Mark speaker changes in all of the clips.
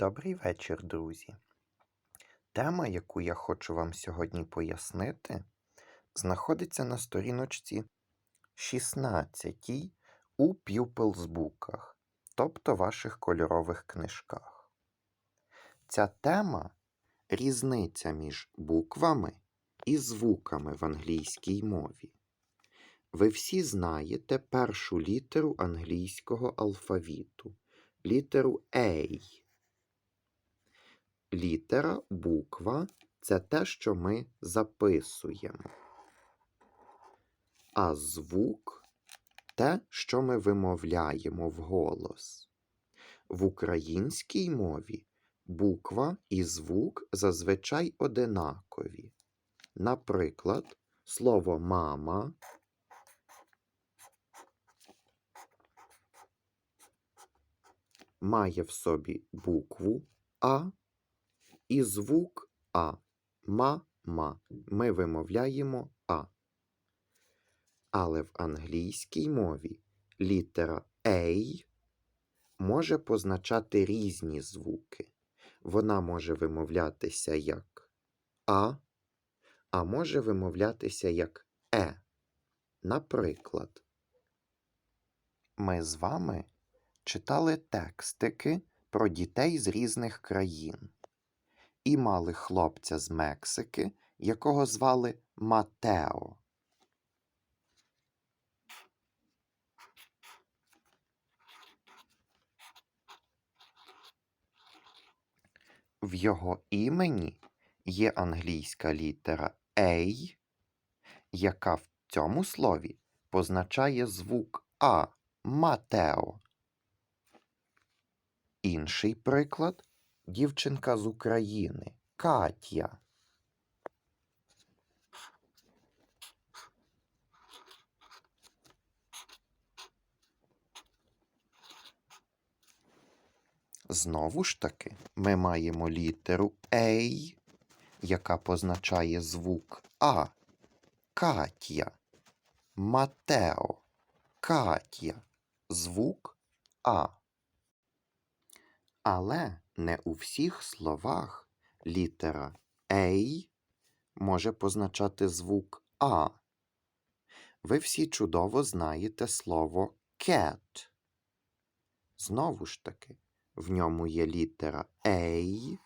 Speaker 1: Добрий вечір, друзі. Тема, яку я хочу вам сьогодні пояснити, знаходиться на сторіночці 16 у Pupilsбуках, тобто ваших кольорових книжках. Ця тема різниця між буквами і звуками в англійській мові. Ви всі знаєте першу літеру англійського алфавіту, літеру A. Літера, буква це те, що ми записуємо. А звук те, що ми вимовляємо вголос. В українській мові буква і звук зазвичай одинакові. Наприклад, слово мама має в собі букву А і звук А. Ма-ма. Ми вимовляємо А. Але в англійській мові літера A може позначати різні звуки. Вона може вимовлятися як А, а може вимовлятися як Е. Наприклад, ми з вами читали текстики про дітей з різних країн і мали хлопця з Мексики, якого звали Матео. В його імені є англійська літера A, яка в цьому слові позначає звук А Матео. Інший приклад дівчинка з України Катя. Знову ж таки, ми маємо літеру A, яка позначає звук А. Катя. Матео. Катя. Звук А. Але не у всіх словах літера A може позначати звук А. Ви всі чудово знаєте слово cat. Знову ж таки, в ньому є літера A,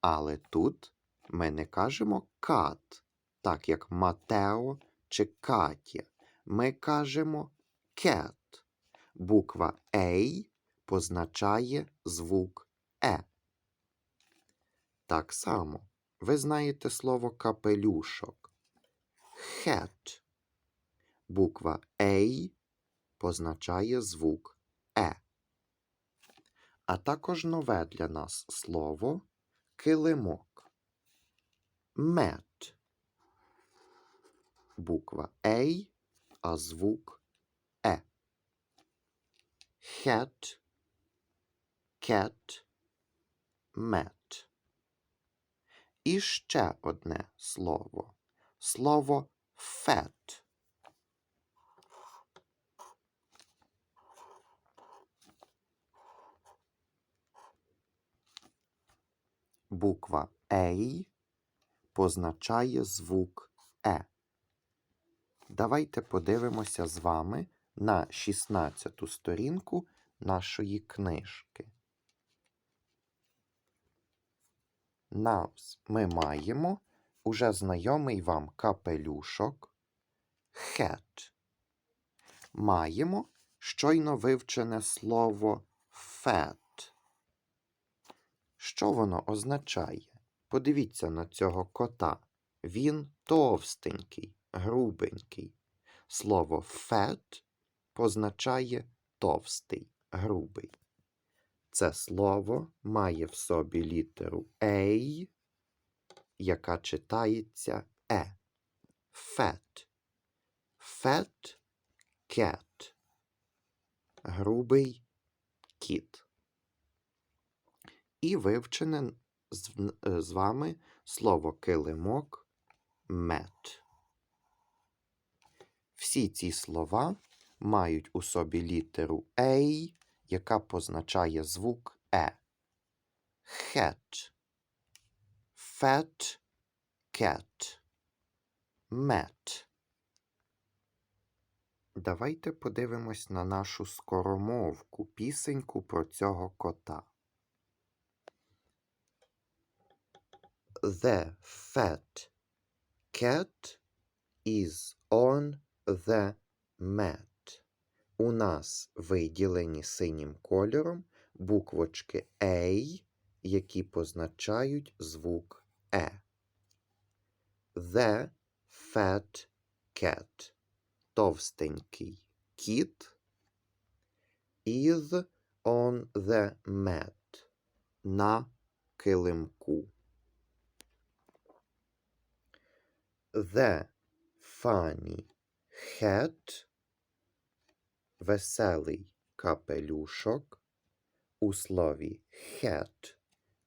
Speaker 1: але тут ми не кажемо cat, так як Матео чи Катя. Ми кажемо cat. Буква A позначає звук Е. Так само ви знаєте слово капелюшок. Hat. Буква A позначає звук Е. А також нове для нас слово килимок. Мет. Буква A, а звук Е. Hat cat, met. І ще одне слово. Слово fat. Буква A позначає звук Е. Давайте подивимося з вами на 16 сторінку нашої книжки. Нас ми маємо уже знайомий вам капелюшок hat. Маємо щойно вивчене слово fat. Що воно означає? Подивіться на цього кота. Він товстенький, грубенький. Слово fat позначає товстий, грубий. Це слово має в собі літеру A, яка читається Е. Fat. Fat cat. Грубий кіт. І вивчене з, з вами слово килимок мет. Всі ці слова мають у собі літеру A, яка позначає звук Е. hat, fat cat, met. Давайте подивимось на нашу скоромовку, пісеньку про цього кота. The fat cat is on the mat. У нас виділені синім кольором буквочки A, які позначають звук Е. The fat cat. Товстенький кіт is on the mat. На килимку. The funny hat. Веселий капелюшок. У слові hat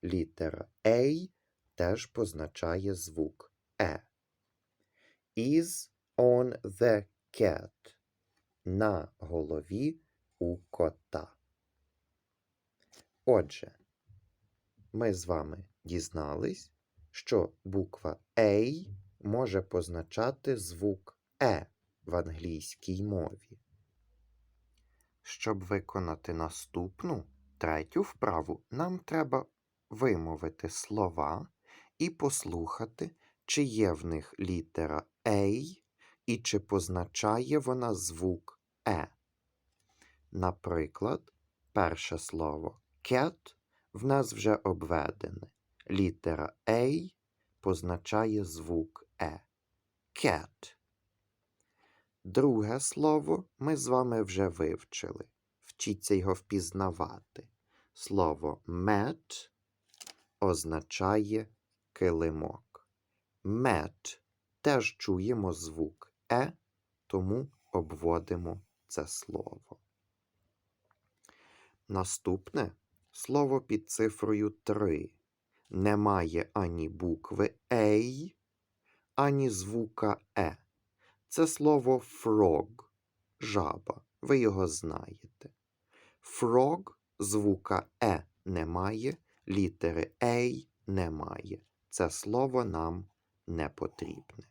Speaker 1: літера A теж позначає звук Е. Is on the cat. На голові у кота. Отже, ми з вами дізнались, що буква A може позначати звук Е в англійській мові. Щоб виконати наступну, третю вправу, нам треба вимовити слова і послухати, чи є в них літера A і чи позначає вона звук Е. Наприклад, перше слово cat в нас вже обведене. Літера A позначає звук Е. Cat. Друге слово ми з вами вже вивчили. Вчіться його впізнавати. Слово mat означає килимок. Мет теж чуємо звук Е, тому обводимо це слово. Наступне слово під цифрою 3 не має ані букви «ей», ані звука Е. Це слово frog, жаба. Ви його знаєте. Frog звука Е немає, літери «ей» немає. Це слово нам не потрібне.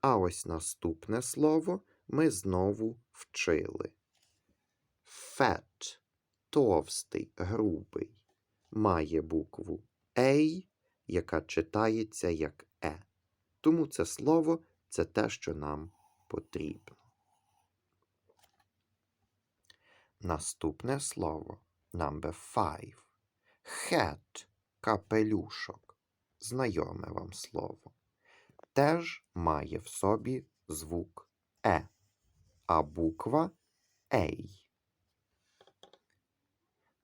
Speaker 1: А ось наступне слово ми знову вчили. Fat – товстий, грубий, має букву «ей», яка читається як Е. Тому це слово це те, що нам потрібно. Наступне слово number five. Hat – капелюшок. Знайоме вам слово. Теж має в собі звук Е, а буква Ей.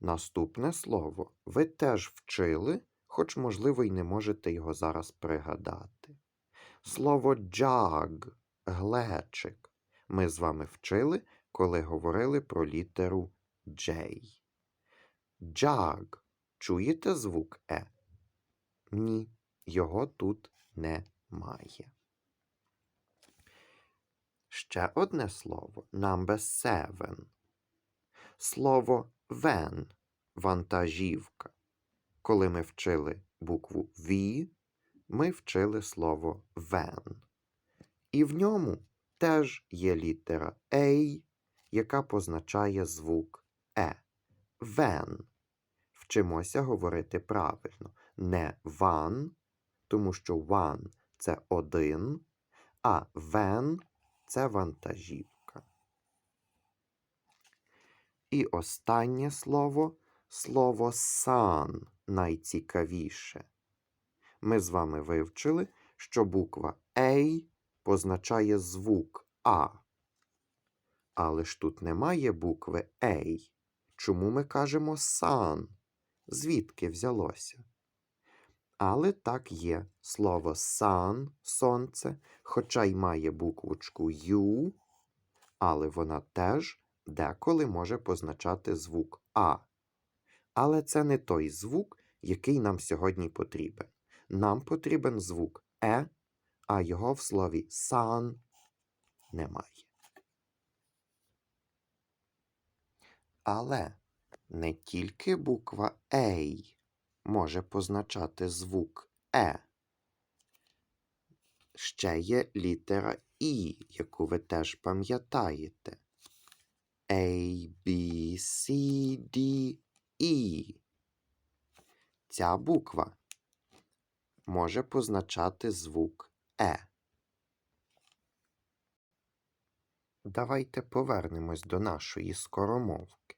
Speaker 1: Наступне слово ви теж вчили, хоч, можливо, й не можете його зараз пригадати. Слово jug – глечик. Ми з вами вчили, коли говорили про літеру J. Jug. Чуєте звук Е? Ні, його тут немає. Ще одне слово number seven. Слово van вантажівка. Коли ми вчили букву V, ми вчили слово van. І в ньому теж є літера A, яка позначає звук Е. Van. Вчимося говорити правильно. Не van, тому що one – це один, а van – це вантажівка. І останнє слово слово sun найцікавіше. Ми з вами вивчили, що буква A позначає звук А. Але ж тут немає букви A. Чому ми кажемо sun? Звідки взялося? Але так є слово sun сонце, хоча й має буквочку U, але вона теж деколи може позначати звук А. Але це не той звук, який нам сьогодні потрібен. Нам потрібен звук Е, а його в слові sun немає. Але не тільки буква Ей може позначати звук Е. Ще є літера І, яку ви теж пам'ятаєте. A, B, C, D, E. Ця буква може позначати звук Е. Давайте повернемось до нашої скоромовки.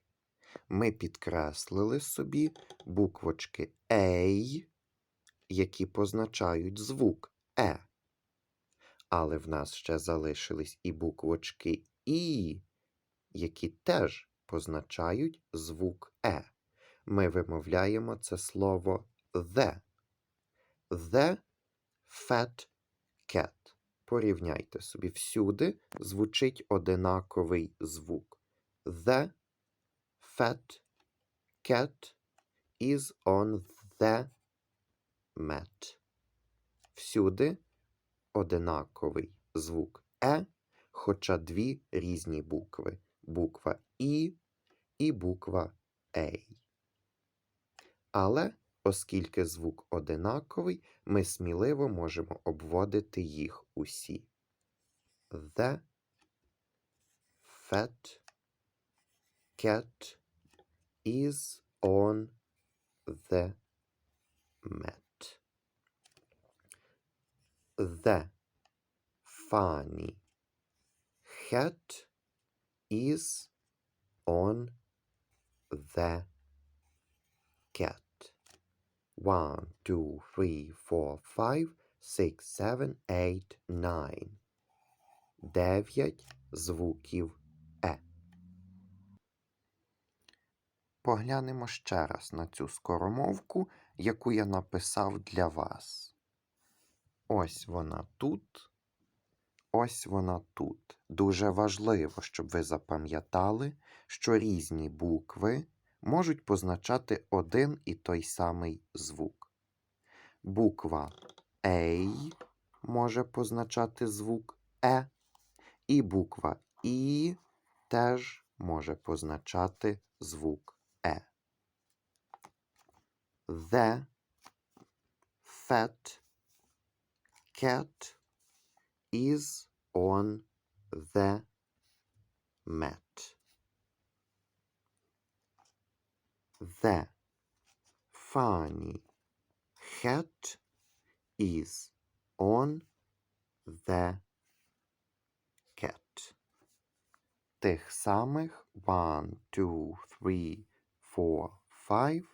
Speaker 1: Ми підкреслили собі буквочки A, які позначають звук Е. Але в нас ще залишились і буквочки І, які теж позначають звук Е. Ми вимовляємо це слово the. The fat cat. Порівняйте собі, всюди звучить одинаковий звук. The fat cat is on the mat. Всюди одинаковий звук Е, хоча дві різні букви. Буква І і буква Ей. Але оскільки звук одинаковий, ми сміливо можемо обводити їх усі. The fat cat is on the mat. The funny hat is on the. One, two, three, four, five, six, seven, eight, nine. Дев'ять звуків Е. Поглянемо ще раз на цю скоромовку, яку я написав для вас. Ось вона тут. Ось вона тут. Дуже важливо, щоб ви запам'ятали, що різні букви можуть позначати один і той самий звук. Буква A може позначати звук Е, і буква І теж може позначати звук Е. The fat cat is on the mat. The funny hat is on the cat. Тих самих one, two, three, four, five,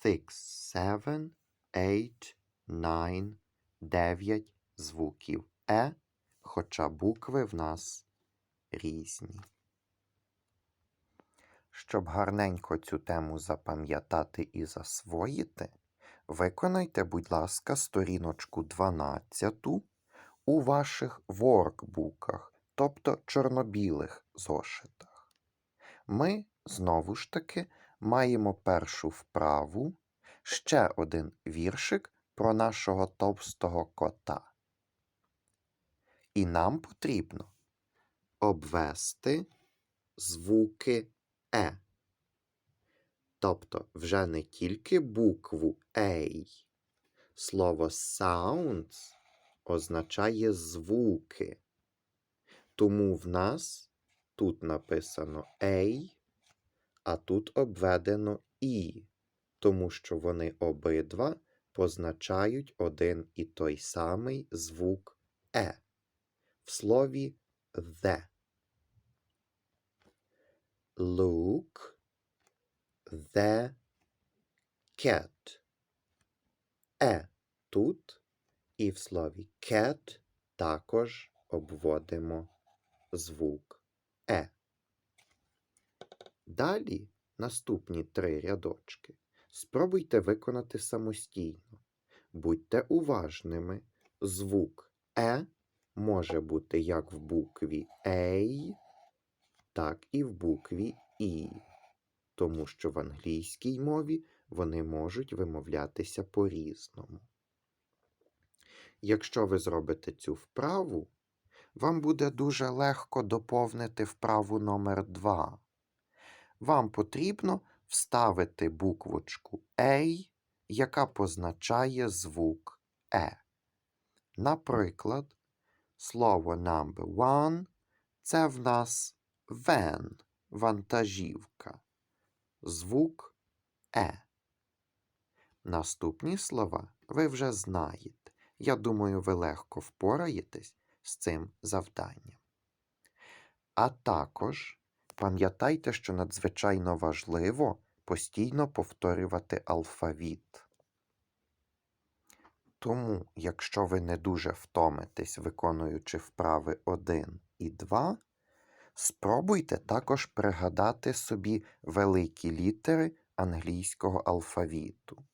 Speaker 1: six, seven, eight, nine, дев'ять звуків Е, хоча букви в нас різні. Щоб гарненько цю тему запам'ятати і засвоїти, виконайте, будь ласка, сторіночку 12 у ваших воркбуках, тобто чорнобілих зошитах. Ми, знову ж таки, маємо першу вправу, ще один віршик про нашого товстого кота. І нам потрібно обвести звуки Е. Тобто вже не тільки букву A. Слово sounds означає звуки. Тому в нас тут написано A, а тут обведено І, тому що вони обидва позначають один і той самий звук Е в слові the. Look the cat. Е тут і в слові cat також обводимо звук Е. Далі наступні три рядочки. Спробуйте виконати самостійно. Будьте уважними. Звук Е може бути як в букві A, так і в букві І, тому що в англійській мові вони можуть вимовлятися по-різному. Якщо ви зробите цю вправу, вам буде дуже легко доповнити вправу номер 2 вам потрібно вставити буквочку A, яка позначає звук Е. Наприклад, слово number one це в нас van, вантажівка. Звук Е. Наступні слова ви вже знаєте. Я думаю, ви легко впораєтесь з цим завданням. А також пам'ятайте, що надзвичайно важливо постійно повторювати алфавіт. Тому, якщо ви не дуже втомитесь, виконуючи вправи 1 і 2, спробуйте також пригадати собі великі літери англійського алфавіту.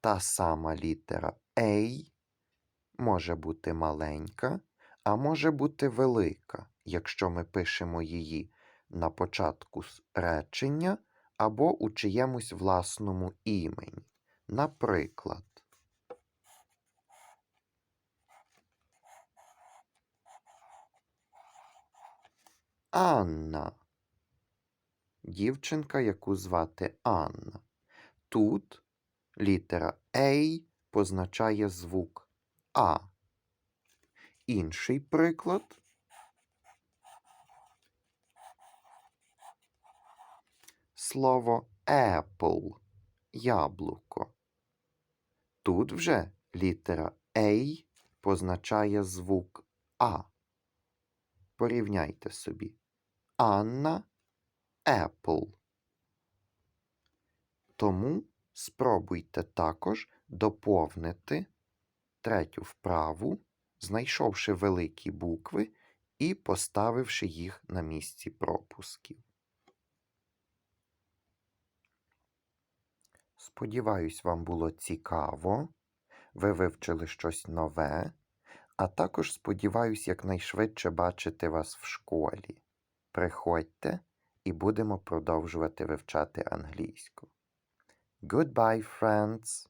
Speaker 1: Та сама літера A може бути маленька, а може бути велика, якщо ми пишемо її на початку речення або у чиємусь власному імені. Наприклад, Анна. Дівчинка, яку звати Анна. Тут літера A позначає звук А. Інший приклад. Слово apple яблуко. Тут вже літера A позначає звук А. Порівняйте собі. Анна Apple. Тому спробуйте також доповнити третю вправу, знайшовши великі букви і поставивши їх на місці пропусків. Сподіваюсь, вам було цікаво. Ви вивчили щось нове, а також сподіваюсь якнайшвидше бачити вас в школі. Приходьте і будемо продовжувати вивчати англійську. Goodbye, friends!